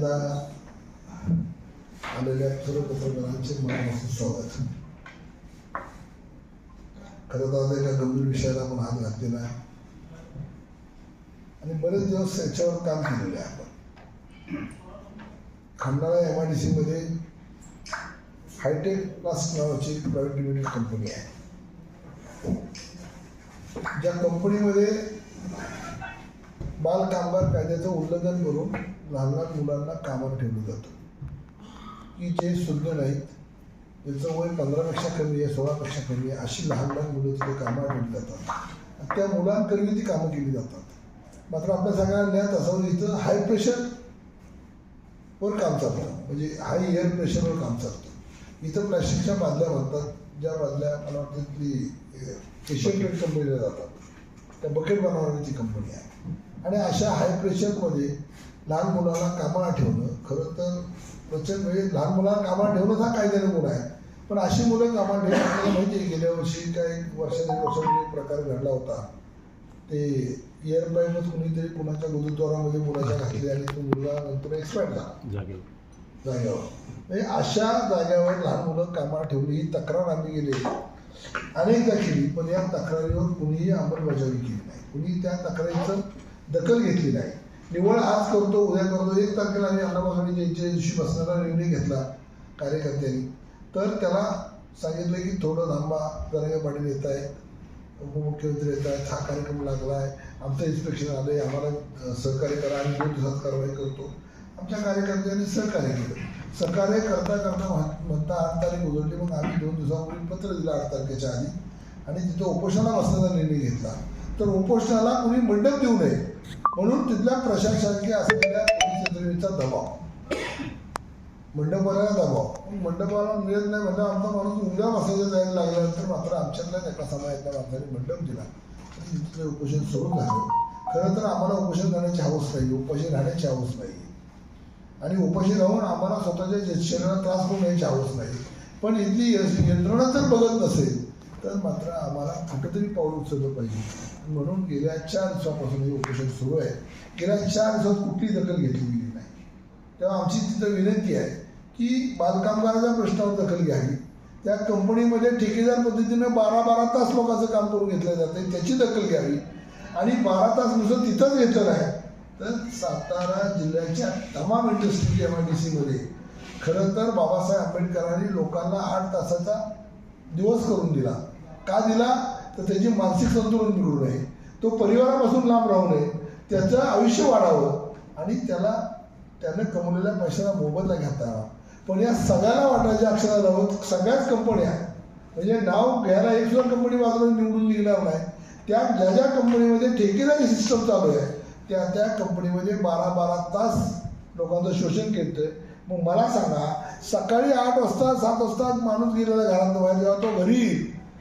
पहिल्यांदा आलेल्या सर्व पत्रकारांचे मनापासून स्वागत. खरं तर आता एका गंभीर विषयाला आपण हात घातलेला आणि बरेच दिवस याच्यावर काम केलेलं आहे आपण. खंडाळा एम आय डी सीमध्ये हायटेक प्लस नावाची एक प्रायव्हेट लिमिटेड कंपनी आहे. ज्या कंपनीमध्ये बाल कामगार कायद्याचं उल्लंघन करून लहान लहान मुलांना कामावर ठेवलं जातं. की जे सुज्ञ नाहीत ज्याचं वय पंधरापेक्षा कमी आहे सोळापेक्षा कमी आहे अशी लहान लहान मुलं तिथे कामावर ठेवली जातात. त्या मुलांकरवी ती कामं केली जातात. मात्र आपल्या सगळ्यांना ज्ञात असावं इथं हाय प्रेशर वर काम चालतं. म्हणजे हाय एअर प्रेशरवर काम चालतं. इथं प्लॅस्टिकच्या बादल्या बनतात ज्या बादल्या मला वाटतं ती एशियन पेंट कंपनीला जातात. त्या बकेट बनवणारी ती कंपनी आहे. आणि अशा हाय प्रेशरमध्ये लहान मुलांना कामाला ठेवणं खरं तर प्रचंड म्हणजे लहान मुलांना कामाला ठेवणं हा कायद्याने गुन्हा आहे. पण अशी मुलं कामाला ठेवणं आपल्याला माहिती आहे गेल्या वर्षी काय वर्षा दीड वर्षापूर्वी प्रकार घडला होता. ते पाईपच कुणीतरी कुणाच्या गुरुद्वारामध्ये मुलाच्या घातली आणि तो मुलगा नंतर एक्सपायर झाला. जागे जागेवर. म्हणजे अशा जागेवर लहान मुलं कामाला ठेवली ही तक्रार आम्ही गेली अनेकदा केली पण या तक्रारीवर कुणीही अंमलबजावणी केली नाही. कुणी त्या तक्रारीचं दखल घेतली नाही. निवड आज करतो उद्या करतो. एक तारखेला आम्ही अण्णाभाऊ यांच्या दिवशी बसणारा निर्णय घेतला कार्यकर्त्यांनी. तर त्याला सांगितलं की थोडं थांबा जरा पाटील येत आहेत उपमुख्यमंत्री येत आहेत हा कार्यक्रम लागला आहे आमचं इन्स्पेक्शन आलं आहे आम्हाला सहकार्य करा आम्ही दोन दिवसात कारवाई करतो. आमच्या कार्यकर्त्यांनी सहकार्य केलं. सहकार्य करता करता म्हणता आठ तारीख उजळली मग आम्ही दोन दिवसापूर्वी पत्र दिलं आठ तारखेच्या आधी. आणि तिथं उपोषणाला बसण्याचा निर्णय घेतला. तर उपोषणाला कुणी मंडप देऊ नये म्हणून तिथल्या प्रशासकीय असलेल्या पोलीस यंत्रणेचा दबाव. मंडपाला दबाव. मग मंडपाला मिळत नाही म्हणजे आमचा माणूस उद्या बसायचं जायला लागल्यानंतर मात्र आमच्यातल्या एका समाजातल्या माणसाने मंडप दिला. तिथलं उपोषण सुरू झालं. खरं तर आम्हाला उपोषण करण्याची हौस नाही उपोषण राहण्याची हौस नाही. आणि उपाशी राहून आम्हाला स्वतःच्या शरीराला त्रास होऊ यायची हौस नाही. पण इथली यंत्रणा जर बघत नसेल तर मात्र आम्हाला कुठंतरी पाऊल उचललं पाहिजे. म्हणून गेल्या चार दिवसापासून हे उपोषण सुरू आहे. गेल्या चार दिवसात कुठली दखल घेतली गेली नाही. तेव्हा आमची तिथं विनंती आहे की बालकामगाराच्या प्रश्नावर दखल घ्यावी. त्या कंपनीमध्ये ठेकेदार पद्धतीनं बारा बारा तास लोकांचं काम करून घेतलं जातं त्याची दखल घ्यावी. आणि बारा तास नुसतं तिथंच घेतलं आहे तर सातारा जिल्ह्याच्या तमाम इंडस्ट्री एम आय डी सीमध्ये खरं तर बाबासाहेब आंबेडकरांनी लोकांना आठ तासाचा दिवस करून दिला. का दिला? तर त्याची मानसिक संतुलन बिघडू नये. तो परिवारापासून लांब राहू नये. त्याचं आयुष्य वाढावं आणि त्याला त्यानं कमवलेल्या पैशाला मोबदला घेता पण या सगळ्याला वाटायच्या अक्षरात राहून सगळ्याच कंपन्या म्हणजे नाव घ्यायला एक सुद्धा कंपनी बाजूला निवडून निघणार नाही. त्या ज्या ज्या कंपनीमध्ये ठेकेदारी सिस्टम चालू आहे त्या त्या कंपनीमध्ये बारा बारा तास लोकांचं शोषण केलं मग मला सांगा सकाळी आठ वाजता सात वाजता माणूस गेलेला घरात बाहेर जेव्हा तो घरी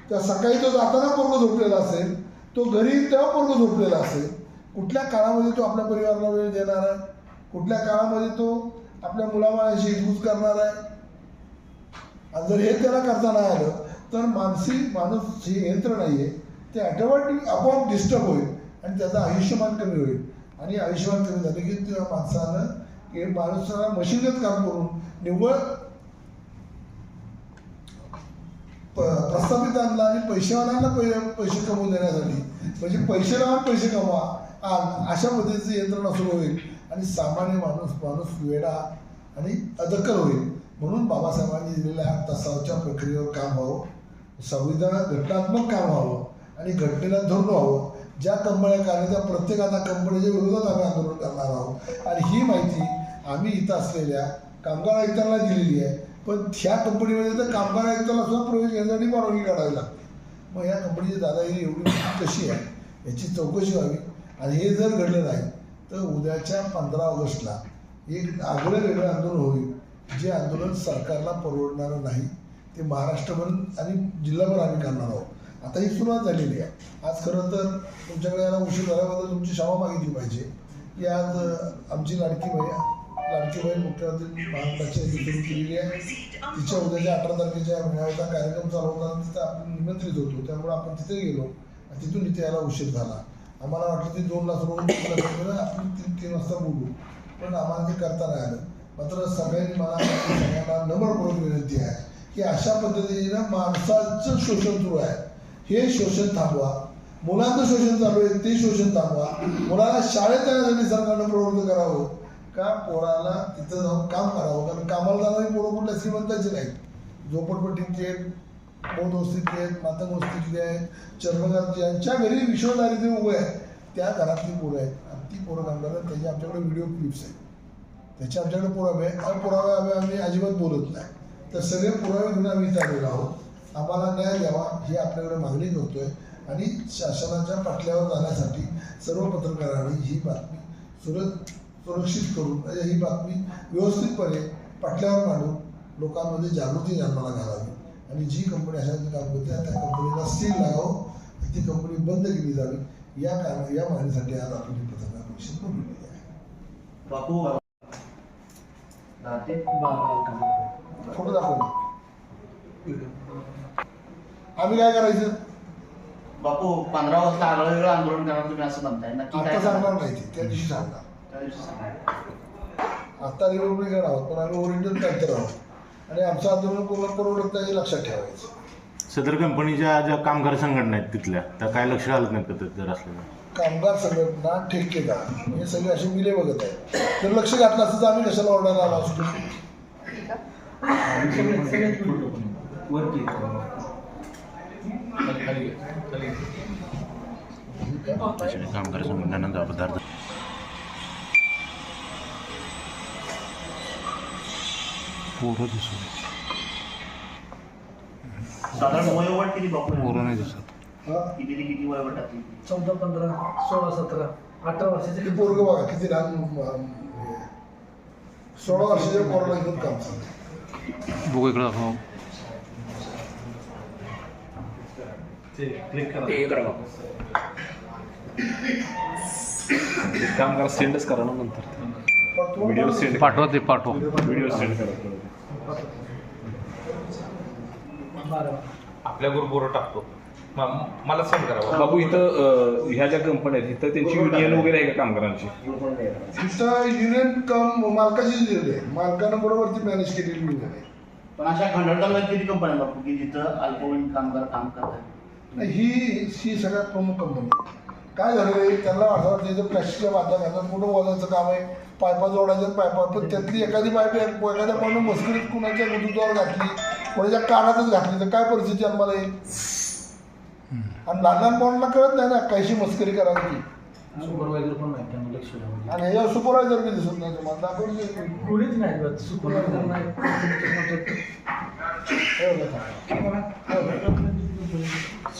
त्या सकाळी तो जाताना पूर्ण झोपलेला असेल तो घरी तेव्हा पूर्ण झोपलेला असेल. कुठल्या काळामध्ये तो आपल्या परिवाराला वेळ देणार आहे? कुठल्या काळामध्ये तो आपल्या मुलाबाळाशी हितगुज करणार आहे? आणि जर हे त्याला करता नाही आलं तर मानसिक माणूस हे यंत्र नाही आहे ते ऑटोमॅटिक आपोआप डिस्टर्ब होईल आणि त्याचं आयुष्यमान कमी होईल. आणि आयुष्यमान कमी झालं की त्या माणसानं की माणसाला मशीनच काम करून निव्वळ प- प्रस्थापित आणला आणि पैसेवाल्यांना पै पैसे कमवून देण्यासाठी. म्हणजे पैसे लावून पैसे कमवा. आ- अशा पद्धतीचं यंत्रणा सुरू होईल. आणि सामान्य माणूस माणूस वेडा आणि अदखल होईल. म्हणून बाबासाहेबांनी दिलेल्या तसावच्या प्रक्रियेवर काम व्हावं. संविधान घटनात्मक काम व्हावं. आणि घटनेला धरून व्हावं. ज्या कंपन्या कारण त्या प्रत्येकाला कंपनीच्या विरोधात आम्ही आंदोलन करणार आहोत. आणि ही माहिती आम्ही इथं असलेल्या कामगार आयुक्तांना दिलेली आहे. पण ह्या कंपनीमध्ये तर कामगार आयुक्ताला सुद्धा प्रवेश घेण्यासाठी परवानगी काढावी लागते. मग या कंपनीची दादागिरी एवढी कशी आहे याची चौकशी व्हावी. आणि हे जर घडलं नाही तर उद्याच्या पंधरा ऑगस्टला एक आगळं वेगळं आंदोलन होईल. जे आंदोलन सरकारला परवडणारं नाही ते महाराष्ट्रभर आणि जिल्हाभर आम्ही करणार आहोत. आता ही सुरुवात झालेली आहे. आज खरं तर तुमच्याकडे याला उशीर झाल्याबद्दल तुमची क्षमा मागितली पाहिजे. की आज आमची लाडकी भैया लाडकी बहीण मुख्यमंत्री महाराष्ट्राची केलेली आहे. तिच्या उद्याच्या अठरा तारखेच्या मेळाव्याचा कार्यक्रम चालू होता तिथं आपण निमंत्रित होतो. त्यामुळे आपण तिथे गेलो आणि तिथून इथे यायला उशीर झाला. आम्हाला वाटलं ते दोन लाख रुपये आपण तीन तीन वाजता बोलू. पण आम्हाला ते करता नाही आलं. मात्र सगळ्यांनी मला सगळ्यांना नम्रपूर्वक विनंती आहे की अशा पद्धतीने माणसाचं शोषण सुरू आहे. हे शोषण थांबवा. मुलांचं शोषण चालू आहे ते शोषण थांबवा. मुलाला शाळेत जाण्यासाठी सरकारनं प्रवृत्त करावं. का पोराला तिथं जाऊन काम करावं. कारण कामाला जाणारी पोरं कुठल्या श्रीमंताची नाहीत. झोपडपट्टीचे आहेत बौद्ध वस्तीतली आहेत मातंग वस्तीतली आहेत चर्मगारची यांच्या घरी विश्वदारिद्र्य उभे आहे त्या घरातली पोरं आहेत. आणि ती पोरं काम करतात. त्याचे आमच्याकडे व्हिडिओ क्लिप्स आहेत. त्याचे आमच्याकडे पुरावे आहे पुरावे आम्ही आम्ही अजिबात बोलत नाही. तर सगळे पुरावे घेऊन आम्ही इथं आलेलो आहोत. आम्हाला न्याय द्यावा ही आपल्याकडे मागणी करतोय. आणि शासनाच्या पाटल्यावर जाण्यासाठी सर्व पत्रकारांनी ही बातमी सुरत सुरक्षित करून. म्हणजे ही बातमी व्यवस्थितपणे पाटल्यावर मांडून लोकांमध्ये जागृती जन्माला घालावी आणि जी कंपनी अशा काम करते त्या कंपनीला सील लागावं ती कंपनी बंद केली जावी या कारण या मागणीसाठी आज आपण ही पत्रकार परिषद बोलवलेली आहे. बापू फोटो दाखव आम्ही काय करायचं? बापू पंधरा वाजता आगळं वेगळं आंदोलन करणार तुम्ही असं म्हणताय. नक्की आता सांगणार नाही त्या दिवशी सांगणार. आता रिपब्लिकन आहोत पण आम्ही ओरिजिनल पॅन्थर आहोत. आणि आमचं आंदोलन पूर्ण परवडत नाही हे लक्षात ठेवायचं. सदर कंपनीच्या ज्या कामगार संघटना आहेत तिथल्या त्या काय लक्ष घालत नाहीत का ते जर असलेलं कामगार संघटना ठेकेदार हे सगळे असे मिले बघत आहेत. जर लक्ष घातलं असतं तर आम्ही कशाला ऑर्डर आला असतो? कामगार संघटनांना जबाबदार पोरं दिसत साधारण वयोगट किती पोरं नाही दिसत. किती ते किती वयोगटातली चौदा पंधरा सोळा सतरा अठरा वर्षाचे ते पोरग बघा किती लहान अं, हे. सोळा वर्षाच्या पोराला घेऊन काम बघू इकडं दाखव. कामगार सेंडच करा ना नंतर. व्हिडिओ सेंड पाठवा ते पाठवा. व्हिडिओ सेंड करा. बारा आपल्या ग्रुपवर टाकतो. मला सेंड करा. बाबू इथं ह्या ज्या कंपन्या आहेत इथं त्यांची युनियन वगैरे आहे का कामगारांची? तिथं युनियन कम मालकाची युनियन आहे. मालकानं बरोबर ती मॅनेज केलेली युनियन आहे. पण अशा खंडोळतामध्ये किती कंपन्या बापू की जिथं अल्पवयीन कामगार काम करतात? नाही, ही ही सगळ्यात प्रमुख कंपनी आहे. काय आहे त्यांना असं वाटतं इथं प्लॅस्टिकच्या बादल्या घालतात कुठं वजायचं काम आहे? पायपा जोडायच्या पायपा पण त्यातली एखादी पाईप एखाद्या कोणी मस्करीत कुणाच्या मुदुद्वार घातली कोणाच्या कानातच घातली तर काय परिस्थिती आम्हाला येईल आणि लहान लहान मुलांना कळत नाही ना काहीशी मस्करी करायची सुपरवायझर पण नाही त्यामुळे लक्ष आणि सुपरवायझर बी दिसत नाही तुम्हाला. दाखवून. कोणीच नाही सुपरवायझर नाही हे बघा. हे